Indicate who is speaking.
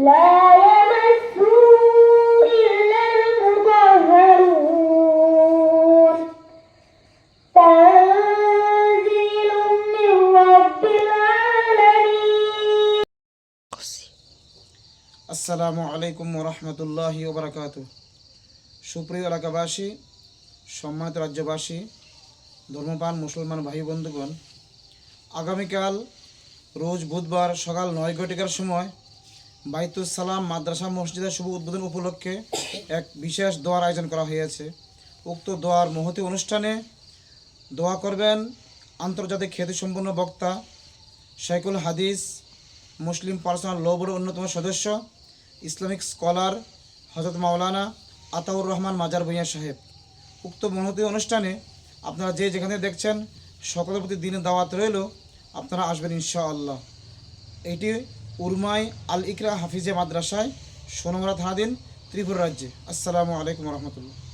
Speaker 1: لا يمسه إلا المطهرون تنزيل من رب العالمين
Speaker 2: আসসালামু আলাইকুম রহমতুল্লাহ ওবরাকাত সুপ্রিয় এলাকাবাসী সম্মানিত রাজ্যবাসী ধর্মপান মুসলমান ভাই বন্ধুগণ আগামীকাল রোজ বুধবার সকাল নয় ঘটিকার সময় বাইতুস সালাম মাদ্রাসা মসজিদের শুভ উদ্বোধন উপলক্ষে এক বিশেষ দোয়ার আয়োজন করা হয়েছে। উক্ত দোয়ার মহতি অনুষ্ঠানে দোয়া করবেন আন্তর্জাতিক খ্যাতিসম্পন্ন বক্তা শাইকুল হাদিস, মুসলিম পার্সোনাল ল বোর্ডের অন্যতম সদস্য, ইসলামিক স্কলার হজরত মাওলানা আতাউর রহমান মাজার ভূঁইয়া সাহেব। উক্ত মহতী অনুষ্ঠানে আপনারা যে যেখানে দেখছেন, সকলের প্রতি দিনের দাওয়াত রইল। আপনারা আসবেন ইনশাআল্লাহ। এটি উরমাই আল ইকরা হাফিজে মাদ্রাসায় সোনমরা থানাদিন ত্রিপুরা রাজ্যে। আসসালামু আলাইকুম রহমতুল্লাহ।